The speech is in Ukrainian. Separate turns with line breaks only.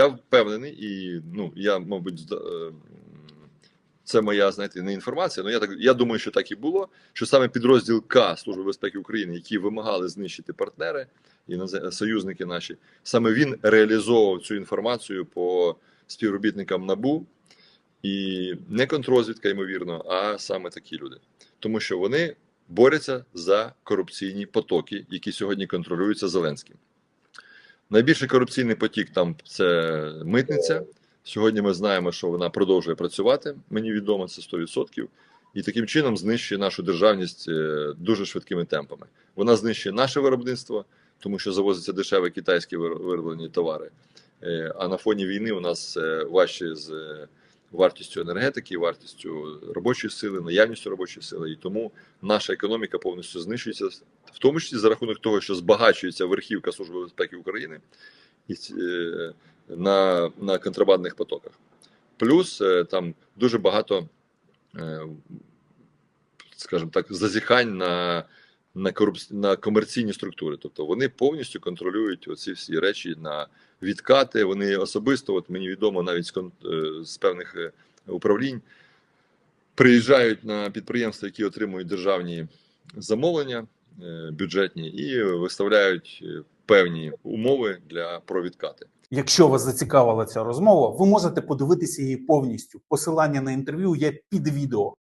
Я впевнений, і ну я, мабуть, е, це моя знаєте, не інформація. але я так я думаю, що так і було. Що саме підрозділ К Служби безпеки України, які вимагали знищити партнери і союзники наші, саме він реалізовував цю інформацію по співробітникам НАБУ і не контррозвідка, ймовірно, а саме такі люди, тому що вони борються за корупційні потоки, які сьогодні контролюються Зеленським. Найбільший корупційний потік там це митниця. Сьогодні ми знаємо, що вона продовжує працювати. Мені відомо це 100%. І таким чином знищує нашу державність е, дуже швидкими темпами. Вона знищує наше виробництво, тому що завозяться дешеві китайські вир- вироблені товари. Е, А на фоні війни у нас е, важче з вартістю енергетики, вартістю робочої сили, наявністю робочої сили. І тому наша економіка повністю знищується, в тому числі за рахунок того, що збагачується верхівка Служби безпеки України е, на, на контрабандних потоках. Плюс е, там дуже багато, е, скажімо так, зазіхань на, на, корупці... на комерційні структури. Тобто вони повністю контролюють оці всі речі на відкати. Вони особисто, от мені відомо, навіть з, кон- з певних управлінь приїжджають на підприємства, які отримують державні замовлення бюджетні, і виставляють е, певні умови для провідкати.
Якщо вас зацікавила ця розмова, ви можете подивитися її повністю. Посилання на інтерв'ю є під відео.